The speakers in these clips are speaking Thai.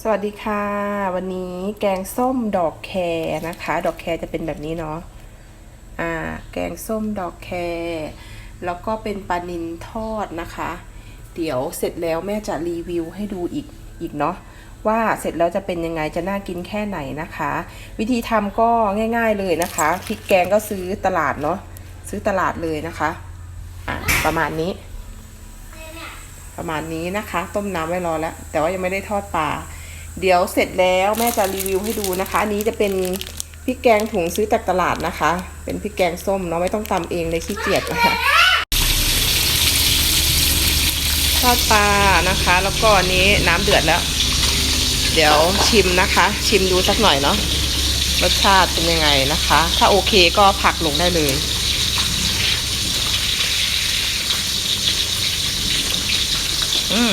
สวัสดีค่ะ วันนี้แกงส้มดอกแครนะคะ ดอกแครจะเป็นแบบนี้เนาะอ่า แกงส้มดอกแครแล้วก็เป็นปลานิลทอดนะคะ เดี๋ยวเสร็จแล้วแม่จะรีวิวให้ดูอีกอีกเนาะว่าเสร็จแล้วจะเป็นยังไงจะน่ากินแค่ไหนนะคะ วิธีทำก็ง่าย ๆเลยนะคะพริกแกงก็ซื้อตลาดเนาะซื้อตลาดเลยนะคะอ่าประมาณนี้ ประมาณนี้นะคะ ต้มน้ำไว้รอแล้ว แต่ว่ายังไม่ได้ทอดปลา เดี๋ยวเสร็จแล้วแม่จะรีวิวให้ดูนะคะ อันนี้จะเป็นพริกแกงถุงซื้อจากตลาดนะคะ เป็นพริกแกงส้มเนาะไม่ต้องตำเองเลยขี้เกียจนะคะทอดปลานะคะ แล้วก็อันนี้น้ำเดือดแล้ว เดี๋ยวชิมนะคะ ชิมดูสักหน่อยเนาะรสชาติเป็นยังไงนะคะ ถ้าโอเคก็ผักลงได้เลย อืม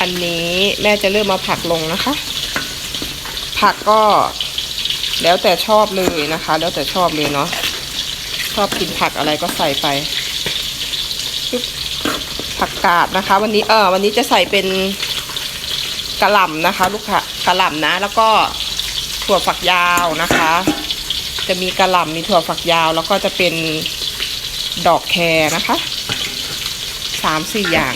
อันนี้แม่จะเริ่มมาผักลงนะคะ ผักก็แล้วแต่ชอบเลยนะคะ แล้วแต่ชอบเลยเนาะชอบกินผักอะไรก็ใส่ไปผักกาดนะคะ วันนี้เออวันนี้จะใส่เป็นกระหล่ำนะคะ ลูกค้ากระหล่ำนะ แล้วก็ถั่วฝักยาวนะคะ จะมีกระหล่ำมีถั่วฝักยาว แล้วก็จะเป็นดอกแครนะคะสามสี่อย่าง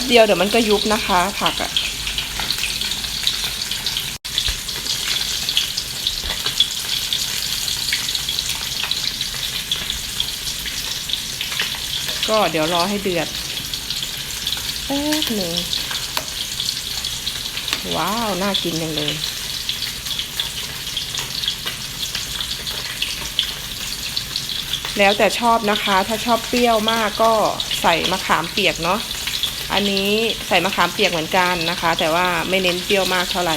ป๊บเดียวเดี๋ยวมันก็ยุบนะคะ ผักอะ่ะก็เดี๋ยวรอให้เดือดแป๊บหนึ่งว้าว น่ากินจังเลย แล้วแต่ชอบนะคะ ถ้าชอบเปรี้ยวมากก็ใส่มะขามเปียกเนาะ อันนี้ใส่มะขามเปียกเหมือนกันนะคะ แต่ว่าไม่เน้นเปรี้ยวมากเท่าไหร่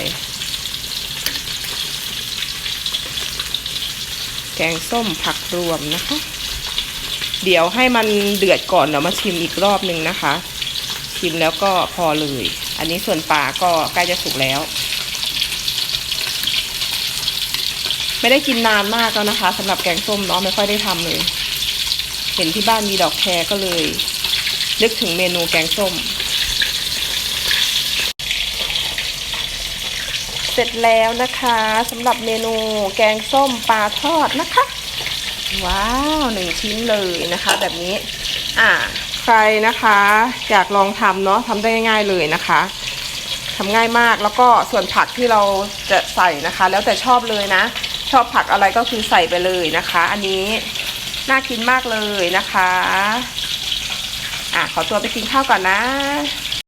แกงส้มผักรวมนะคะ เดี๋ยวให้มันเดือดก่อนเดี๋ยวมาชิมอีกรอบหนึ่งนะคะ ชิมแล้วก็พอเลย อันนี้ส่วนปลาก็ใกล้จะสุกแล้ว ไม่ได้กินนานมากแล้วนะคะสำหรับแกงส้มเนาะไม่ค่อยได้ทำเลย เห็นที่บ้านมีดอกแครก็เลย นึกถึงเมนูแกงส้ม เสร็จแล้วนะคะสำหรับเมนูแกงส้มปลาทอดนะคะ ว้าวหนึ่งชิ้นเลยนะคะ แบบนี้ อ่า ใครนะคะ อยากลองทำเนาะทำได้ง่ายๆเลยนะคะทำง่ายมากแล้วก็ส่วนผักที่เราจะใส่นะคะ แล้วแต่ชอบเลยนะ ชอบผักอะไรก็คือใส่ไปเลยนะคะ อันนี้น่ากินมากเลยนะคะ อะขอตัวไปกินข้าวก่อนนะ